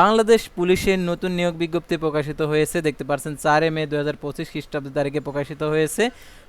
বাংলাদেশ পুলিশের নতুন নিয়োগ বিজ্ঞপ্তি প্রকাশিত হয়েছে। দেখতে পারছেন চারে মে দু হাজার পঁচিশ খ্রিস্টাব্দ তারিখে প্রকাশিত হয়েছে।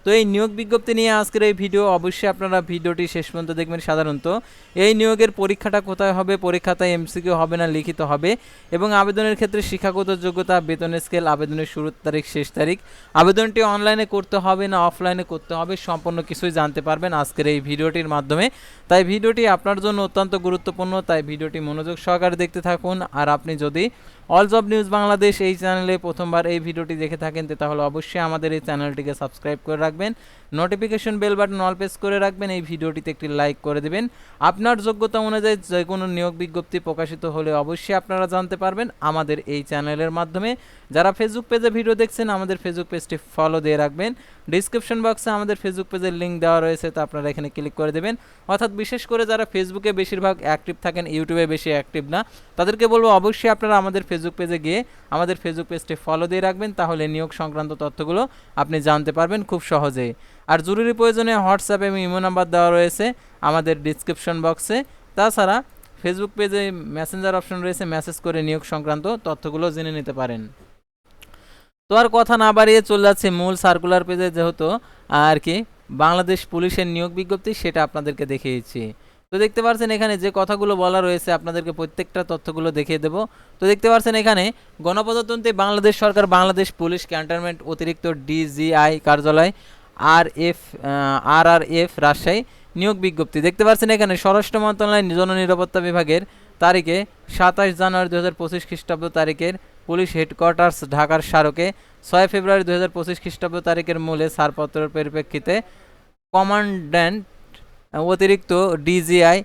তো এই নিয়োগ বিজ্ঞপ্তি নিয়ে আজকের এই ভিডিও অবশ্যই আপনারা ভিডিওটি শেষ পর্যন্ত দেখবেন সাধারণত। এই নিয়োগের পরীক্ষাটা কোথায় হবে? পরীক্ষাতে এমসিকিউ হবে না, লিখিত হবে। এবং আবেদনের ক্ষেত্রে শিক্ষাগত যোগ্যতা বেতনের স্কেল, আবেদনের শুরুর তারিখ, শেষ তারিখ। আবেদনটি অনলাইনে করতে হবে না, অফলাইনে করতে হবে, সম্পূর্ণ কিছুই জানতে পারবেন আজকের এই ভিডিওটির মাধ্যমে। তাই ভিডিওটি আপনার জন্য অত্যন্ত গুরুত্বপূর্ণ, তাই ভিডিওটি মনোযোগ সহকারে দেখতে থাকুন। আর আপনি যদি অল জব নিউজ বাংলাদেশ এই চ্যানেলে প্রথমবার এই ভিডিওটি দেখে থাকেন তাহলে অবশ্যই আমাদের এই চ্যানেলটিকে সাবস্ক্রাইব করে রাখবেন notification bell button all press করে রাখবেন, এই ভিডিওটিতে একটি লাইক করে দেবেন। আপনার যোগ্যতা অনুযায়ী যে কোনো নিয়োগ বিজ্ঞপ্তি প্রকাশিত হলে অবশ্যই আপনারা জানতে পারবেন আমাদের এই চ্যানেলের মাধ্যমে। যারা ফেসবুক পেজে ভিডিও দেখছেন, আমাদের ফেসবুক পেজটি ফলো দিয়ে রাখবেন। ডিসক্রিপশন বক্সে আমাদের ফেসবুক পেজের লিঙ্ক দেওয়া রয়েছে, তো আপনারা এখানে ক্লিক করে দেবেন। অর্থাৎ বিশেষ করে যারা ফেসবুকে বেশিরভাগ অ্যাক্টিভ থাকেন ইউটিউবে বেশি অ্যাক্টিভ না, তাদেরকে বলব অবশ্যই আপনারা আমাদের ফেসবুক পেজে গিয়ে আমাদের ফেসবুক পেজটি ফলো দিয়ে রাখবেন, তাহলে নিয়োগ সংক্রান্ত তথ্যগুলো আপনি জানতে পারবেন খুব সহজেই। আর জরুরি প্রয়োজনে হোয়াটসঅ্যাপ এবং ইমো নাম্বার দেওয়া রয়েছে আমাদের ডিসক্রিপশন বক্সে তাছাড়া ফেসবুক পেজে মেসেঞ্জার অপশন রয়েছে মেসেজ করে নিয়োগ সংক্রান্ত তথ্যগুলো জেনে নিতে পারেন। তো আর কথা না বাড়িয়ে চলে যাচ্ছে মূল সার্কুলার পেজে যেহেতু আর কি বাংলাদেশ পুলিশের নিয়োগ বিজ্ঞপ্তি, সেটা আপনাদেরকে দেখিয়েছি। তো দেখতে পাচ্ছেন এখানে যে কথাগুলো বলা রয়েছে, আপনাদেরকে প্রত্যেকটা তথ্যগুলো দেখিয়ে দেবো। তো দেখতে পাচ্ছেন এখানে গণপ্রজাতন্ত্রী বাংলাদেশ সরকার, বাংলাদেশ পুলিশ ক্যান্টনমেন্ট অতিরিক্ত ডিজিআই কার্যালয় R F R R F Rajshahi নিয়োগ বিজ্ঞপ্তি। দেখতে পাচ্ছেন এখানে স্বরাষ্ট্র মন্ত্রণালয় জননিরাপত্তা বিভাগের তারিখে সাতাশ জানুয়ারি দু হাজার পঁচিশ খ্রিস্টাব্দ তারিখের পুলিশ হেডকোয়ার্টার্স ঢাকার স্মারকে ছয় ফেব্রুয়ারি দু হাজার পঁচিশ খ্রিস্টাব্দ তারিখের মূলে ছাড়পত্রের পরিপ্রেক্ষিতে কমান্ড্যান্ট অতিরিক্ত ডিজিআই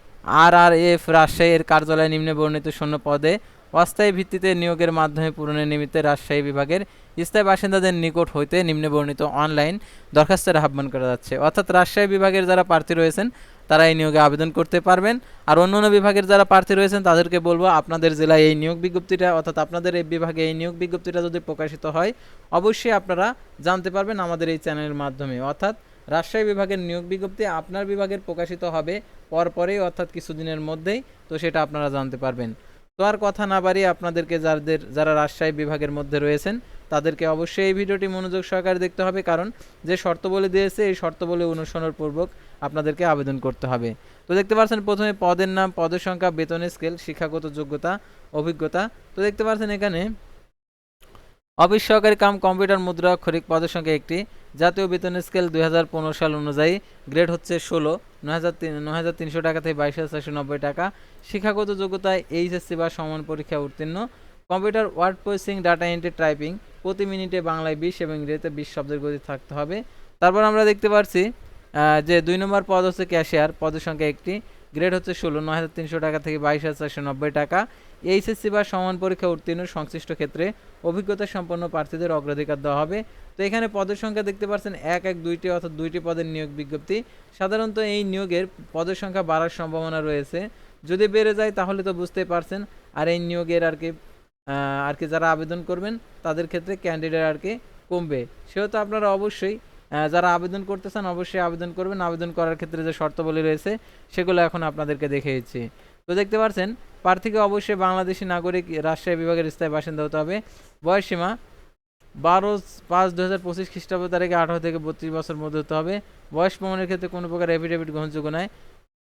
আর আর এফ রাজশাহীর কার্যালয়ে নিম্নে বর্ণিত শূন্য পদে অস্থায়ী ভিত্তিতে নিয়োগের মাধ্যমে পূরণের নিমিত্তে রাজশাহী বিভাগের স্থায়ী বাসিন্দাদের নিকট হইতে নিম্নে বর্ণিত অনলাইন দরখাস্তের আহ্বান করা যাচ্ছে। অর্থাৎ রাজশাহী বিভাগের যারা প্রার্থী রয়েছেন, তারা এই নিয়োগে আবেদন করতে পারবেন। আর অন্য অন্য বিভাগের যারা প্রার্থী রয়েছেন, তাদেরকে বলব আপনাদের জেলায় এই নিয়োগ বিজ্ঞপ্তিটা, অর্থাৎ আপনাদের এই বিভাগে এই নিয়োগ বিজ্ঞপ্তিটা যদি প্রকাশিত হয়, অবশ্যই আপনারা জানতে পারবেন আমাদের এই চ্যানেলের মাধ্যমে। অর্থাৎ রাজশাহী বিভাগের নিয়োগ বিজ্ঞপ্তি আপনার বিভাগের প্রকাশিত হবে পরপরেই, অর্থাৎ কিছুদিনের মধ্যেই। তো সেটা আপনারা জানতে পারবেন। তো আর কথা না বাড়িয়ে আপনাদেরকে যাদের, যারা রাজশাহী বিভাগের মধ্যে রয়েছেন, তাদেরকে অবশ্যই এই ভিডিওটি মনোযোগ সহকারে দেখতে হবে, কারণ যে শর্তবলী দিয়েছে, এই শর্তবলী অনুসরণ পূর্বক আপনাদেরকে আবেদন করতে হবে। তো দেখতে পাচ্ছেন, প্রথমে পদের নাম, পদের সংখ্যা বেতনের স্কেল, শিক্ষাগত যোগ্যতা, অভিজ্ঞতা। তো দেখতে পাচ্ছেন এখানে, অফিস সহকারী কাম কম্পিউটার মুদ্রা অক্ষরিক পদের সংখ্যা একটি। জাতীয় বেতনের স্কেল দুই হাজার পনেরো সাল অনুযায়ী গ্রেড হচ্ছে ষোলো, নয় হাজার তিনশো টাকা থেকে বাইশ হাজার চারশো নব্বই টাকা। শিক্ষাগত যোগ্যতায় এইচএসসি বা সমান পরীক্ষা উত্তীর্ণ। Computer word processing, data entry typing, প্রতি মিনিটে বাংলায় বিশ এবং ইংরেজিতে বিশ শব্দের গতি থাকতে হবে। তারপর আমরা দেখতে পাচ্ছি যে দুই নম্বর পদ হচ্ছে ক্যাশিয়ার, পদের সংখ্যা একটি। গ্রেড হচ্ছে ষোলো, নয় হাজার তিনশো টাকা থেকে বাইশ হাজার চারশো নব্বই টাকা। এইচএসসি বা সমান পরীক্ষা উত্তীর্ণ, সংশ্লিষ্ট ক্ষেত্রে অভিজ্ঞতা সম্পন্ন প্রার্থীদের অগ্রাধিকার দেওয়া হবে। তো এখানে পদের সংখ্যা দেখতে পাচ্ছেন, এক এক, দুইটি অর্থাৎ দুইটি পদের নিয়োগ বিজ্ঞপ্তি। সাধারণত এই নিয়োগের পদের সংখ্যা বাড়ার সম্ভাবনা রয়েছে। যদি বেড়ে যায় তাহলে তো বুঝতেই পারছেন, আর এই নিয়োগের আর কি আর কি যারা আবেদন করবেন, তাদের ক্ষেত্রে ক্যান্ডিডেট আর কি কমবে। সেহেতু আপনারা অবশ্যই যারা আবেদন করতে চান অবশ্যই আবেদন করবেন। আবেদন করার ক্ষেত্রে যে শর্তাবলী রয়েছে, সেগুলো এখন আপনাদেরকে দেখিয়েছি। তো দেখতে পাচ্ছেন প্রার্থীকে অবশ্যই বাংলাদেশি নাগরিক রাজশাহী বিভাগের স্থায়ী বাসিন্দা হতে হবে। বয়সীমা বারো পাঁচ দু হাজার পঁচিশ খ্রিস্টাব্দ তারিখে আঠারো থেকে বত্রিশ বছর মধ্যে হতে হবে। বয়স প্রমাণের ক্ষেত্রে কোনো প্রকার এফিডেভিট গ্রহণযোগ্য নয়।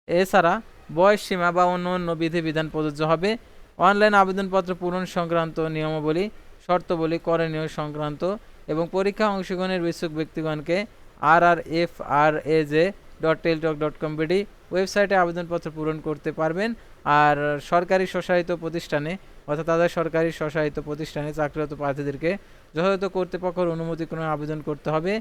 এছাড়া বয়স সীমা বা অন্য অন্য বিধিবিধান প্রযোজ্য হবে। অনলাইন আবেদনপত্র পূরণ সংক্রান্ত নিয়মাবলী, শর্তবলী, করণীয় সংক্রান্ত এবং পরীক্ষা অংশগ্রহণের ইচ্ছুক ব্যক্তিগণকে R R F R A J dot Teletalk dot com BD ওয়েবসাইটে আবেদনপত্র পূরণ করতে পারবেন। আর সরকারি স্বশাসিত প্রতিষ্ঠানে, অর্থাৎ তাদের সরকারি স্বশাসিত প্রতিষ্ঠানে চাকরিরত প্রার্থীদেরকে যথাযথ কর্তৃপক্ষের অনুমতিক্রমে আবেদন করতে হবে।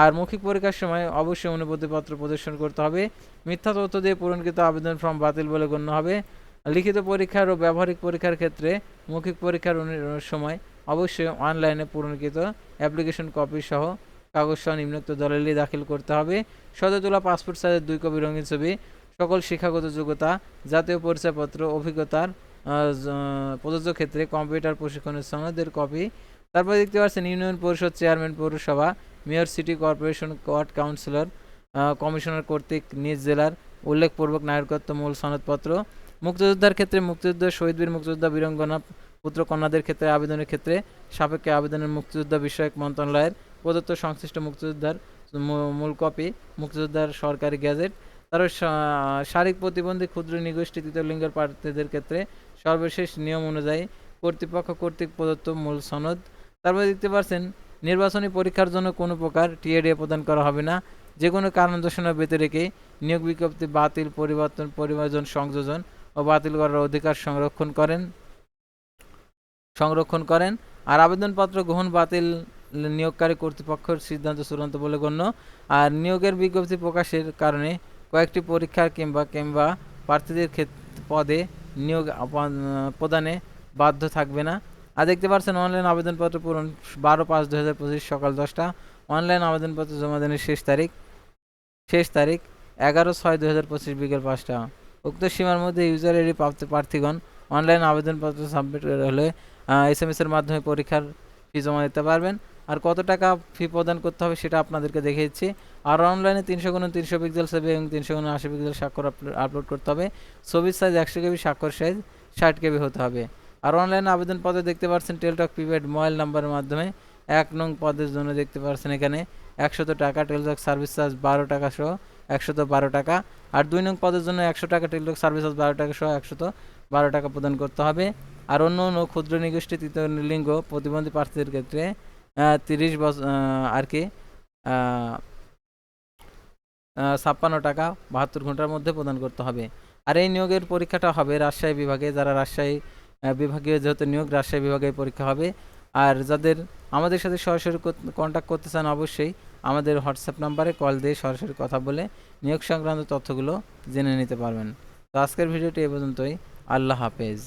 আর মৌখিক পরীক্ষার সময় অবশ্যই অনুমতিপত্র প্রদর্শন করতে হবে। মিথ্যা তথ্য দিয়ে পূরণকৃত আবেদন ফর্ম বাতিল বলে গণ্য হবে। লিখিত পরীক্ষার ও ব্যবহারিক পরীক্ষার ক্ষেত্রে মৌখিক পরীক্ষার সময় অবশ্যই অনলাইনে পূরণকৃত অ্যাপ্লিকেশন কপি সহ কাগজ সহ নিম্নোক্ত দলিলই দাখিল করতে হবে। সদর তোলা পাসপোর্ট সাইজের দুই কপি রঙিন ছবি, সকল শিক্ষাগত যোগ্যতা, জাতীয় পরিচয়পত্র, অভিজ্ঞতার প্রযোজ্য ক্ষেত্রে কম্পিউটার প্রশিক্ষণের সনদের কপি তারপর দেখতে পাচ্ছেন, ইউনিয়ন পরিষদ চেয়ারম্যান পৌরসভা, mayor city corporation ward councillor commissioner কর্তৃক নিজ জেলার উল্লেখপূর্বক নাগরিকত্ব মূল সনদপত্র। মুক্তিযোদ্ধার ক্ষেত্রে মুক্তিযুদ্ধ, শহীদ বীর মুক্তিযোদ্ধা, বীরঙ্গনা পুত্র কন্যাদের ক্ষেত্রে, আবেদনের ক্ষেত্রে সাপেক্ষে আবেদনের মুক্তিযোদ্ধা বিষয়ক মন্ত্রণালয়ের প্রদত্ত সংশ্লিষ্ট মুক্তিযোদ্ধার মূল কপি, মুক্তিযোদ্ধার সরকারি গ্যাজেট তারপর শারীরিক প্রতিবন্ধী ক্ষুদ্র নিগোষ্ঠী তৃতীয় লিঙ্গের প্রার্থীদের ক্ষেত্রে সর্বশেষ নিয়ম অনুযায়ী কর্তৃপক্ষ কর্তৃক প্রদত্ত মূল সনদ। তারপরে দেখতে পাচ্ছেন নির্বাচনী পরীক্ষার জন্য কোনো প্রকার টিএডিএ প্রদান করা হবে না। যে কোনো কারণ দর্শনা ব্যতি রেখে নিয়োগ বিজ্ঞপ্তি বাতিল, পরিবর্তন, পরিমার্জন, সংযোজন ও বাতিল করার অধিকার সংরক্ষণ করেন। সংরক্ষণ করেন আর আবেদনপত্র গ্রহণ বাতিল নিয়োগকারী কর্তৃপক্ষের সিদ্ধান্ত চূড়ান্ত বলে গণ্য। আর নিয়োগের বিজ্ঞপ্তি প্রকাশের কারণে কয়েকটি পরীক্ষার কিংবা কিংবা প্রার্থীদের ক্ষেত্রে পদে নিয়োগ প্রদানে বাধ্য থাকবে না। আর দেখতে পাচ্ছেন, অনলাইন আবেদনপত্র পূরণ বারো পাঁচ দু হাজার পঁচিশ সকাল দশটা। অনলাইন আবেদনপত্র জমা দানের শেষ তারিখ শেষ তারিখ এগারো ছয় দু হাজার পঁচিশ বিকেল পাঁচটা। উক্ত সীমার মধ্যে ইউজার আইডি প্রাপ্ত প্রার্থীগণ অনলাইন আবেদনপত্র সাবমিট হলে এস এম এসের মাধ্যমে পরীক্ষার ফি জমা দিতে পারবেন। আর কত টাকা ফি প্রদান করতে হবে সেটা আপনাদেরকে দেখে দিচ্ছি আর অনলাইনে তিনশো গুণ তিনশো পিক্সেল ছবি এবং তিনশো গুণ আশি পিক্সেল স্বাক্ষর আপলোড করতে হবে। ছবির সাইজ একশো কেবি, স্বাক্ষর সাইজ ষাট কেবি হতে হবে। আর অনলাইনে আবেদন পদে দেখতে পাচ্ছেন টেলটক প্রিপেড মোবাইল নাম্বারের মাধ্যমে এক নং পদের জন্য দেখতে পাচ্ছেন এখানে একশত টাকা টেলটক সার্ভিস চার্জ বারো টাকা সহ একশত বারো টাকা। আর দুই নং পদের জন্য একশো টাকা টেলটক সার্ভিস চার্জ বারো টাকা সহ একশত বারো টাকা প্রদান করতে হবে। আর অন্য অন্য ক্ষুদ্র নিগোষ্ঠী তৃতীয় লিঙ্গ প্রতিবন্ধী প্রার্থীদের ক্ষেত্রে তিরিশ বছর আর কি ছাপ্পান্ন টাকা বাহাত্তর ঘণ্টার মধ্যে প্রদান করতে হবে। আর এই নিয়োগের পরীক্ষাটা হবে রাজশাহী বিভাগে, যারা রাজশাহী বিভাগীয় যেহেতু নিয়োগ, রাজশাহী বিভাগে পরীক্ষা হবে। আর যাদের আমাদের সাথে সরাসরি কন্ট্যাক্ট করতে চান অবশ্যই আমাদের হোয়াটসঅ্যাপ নাম্বারে কল দিয়ে সরাসরি কথা বলে নিয়োগ সংক্রান্ত তথ্যগুলো জেনে নিতে পারবেন। তো আজকের ভিডিওটি এ পর্যন্তই। আল্লাহ হাফেজ।